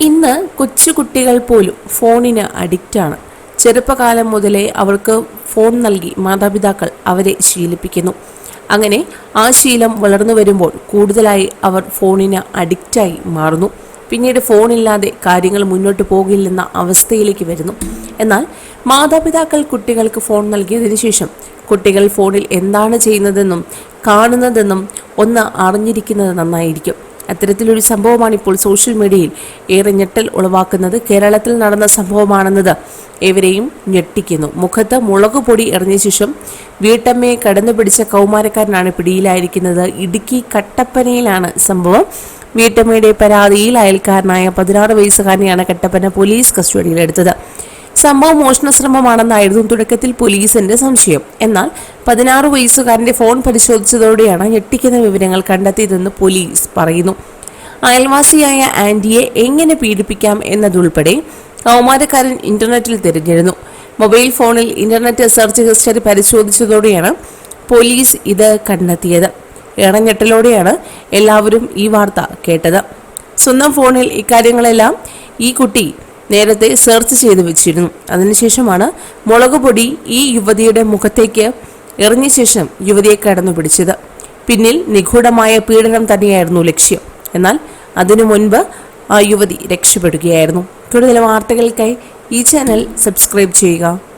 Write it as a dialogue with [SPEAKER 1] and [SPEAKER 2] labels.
[SPEAKER 1] ഇന്ന് കൊച്ചുകുട്ടികൾ പോലും ഫോണിന് അഡിക്റ്റാണ് ചെറുപ്പകാലം മുതലേ അവർക്ക് ഫോൺ നൽകി മാതാപിതാക്കൾ അവരെ ശീലിപ്പിക്കുന്നു. അങ്ങനെ ആ ശീലം വളർന്നു വരുമ്പോൾ കൂടുതലായി അവർ ഫോണിന് അഡിക്റ്റായി മാറുന്നു. പിന്നീട് ഫോണില്ലാതെ കാര്യങ്ങൾ മുന്നോട്ട് പോകില്ലെന്ന അവസ്ഥയിലേക്ക് വരുന്നു. എന്നാൽ മാതാപിതാക്കൾ കുട്ടികൾക്ക് ഫോൺ നൽകിയതിനു ശേഷം കുട്ടികൾ ഫോണിൽ എന്താണ് ചെയ്യുന്നതെന്നും കാണുന്നതെന്നും ഒന്ന് അറിഞ്ഞിരിക്കുന്നത് നന്നായിരിക്കും. അത്തരത്തിലൊരു സംഭവമാണ് ഇപ്പോൾ സോഷ്യൽ മീഡിയയിൽ ഏറെ ഞെട്ടൽ ഉളവാക്കുന്നത്. കേരളത്തിൽ നടന്ന സംഭവമാണെന്നത് ഏവരെയും ഞെട്ടിക്കുന്നു. മുഖത്ത് മുളക് പൊടി എറിഞ്ഞ ശേഷം വീട്ടമ്മയെ കടന്നു പിടിച്ച കൗമാരക്കാരനാണ് പിടിയിലായിരിക്കുന്നത്. ഇടുക്കി കട്ടപ്പനയിലാണ് സംഭവം. വീട്ടമ്മയുടെ പരാതിയിൽ അയൽക്കാരനായ പതിനാറ് വയസ്സുകാരനെയാണ് കട്ടപ്പന പോലീസ് കസ്റ്റഡിയിലെടുത്തത്. സംഭവം മോഷണ ശ്രമമാണെന്നായിരുന്നു തുടക്കത്തിൽ പോലീസിന്റെ സംശയം. എന്നാൽ പതിനാറ് വയസ്സുകാരന്റെ ഫോൺ പരിശോധിച്ചതോടെയാണ് ഞെട്ടിക്കുന്ന വിവരങ്ങൾ കണ്ടെത്തിയതെന്ന് പോലീസ് പറയുന്നു. അയൽവാസിയായ ആന്റിയെ എങ്ങനെ പീഡിപ്പിക്കാം എന്നതുൾപ്പെടെ കൗമാരക്കാരൻ ഇന്റർനെറ്റിൽ തിരഞ്ഞിരുന്നു മൊബൈൽ ഫോണിൽ ഇന്റർനെറ്റ് സെർച്ച് ഹിസ്റ്ററി പരിശോധിച്ചതോടെയാണ് പോലീസ് ഇത് കണ്ടെത്തിയത്. ഇണഞ്ഞെട്ടലോടെയാണ് എല്ലാവരും ഈ വാർത്ത കേട്ടത്. സ്വന്തം ഫോണിൽ ഇക്കാര്യങ്ങളെല്ലാം ഈ കുട്ടി നേരത്തെ സെർച്ച് ചെയ്തു വെച്ചിരുന്നു. അതിനുശേഷമാണ് മുളക് ഈ യുവതിയുടെ മുഖത്തേക്ക് എറിഞ്ഞ ശേഷം യുവതിയെ കടന്നു പിടിച്ചത്. പിന്നിൽ നിഗൂഢമായ പീഡനം തന്നെയായിരുന്നു ലക്ഷ്യം. എന്നാൽ അതിനു മുൻപ് ആ യുവതി രക്ഷപ്പെടുകയായിരുന്നു. കൂടുതൽ വാർത്തകൾക്കായി ഈ ചാനൽ സബ്സ്ക്രൈബ് ചെയ്യുക.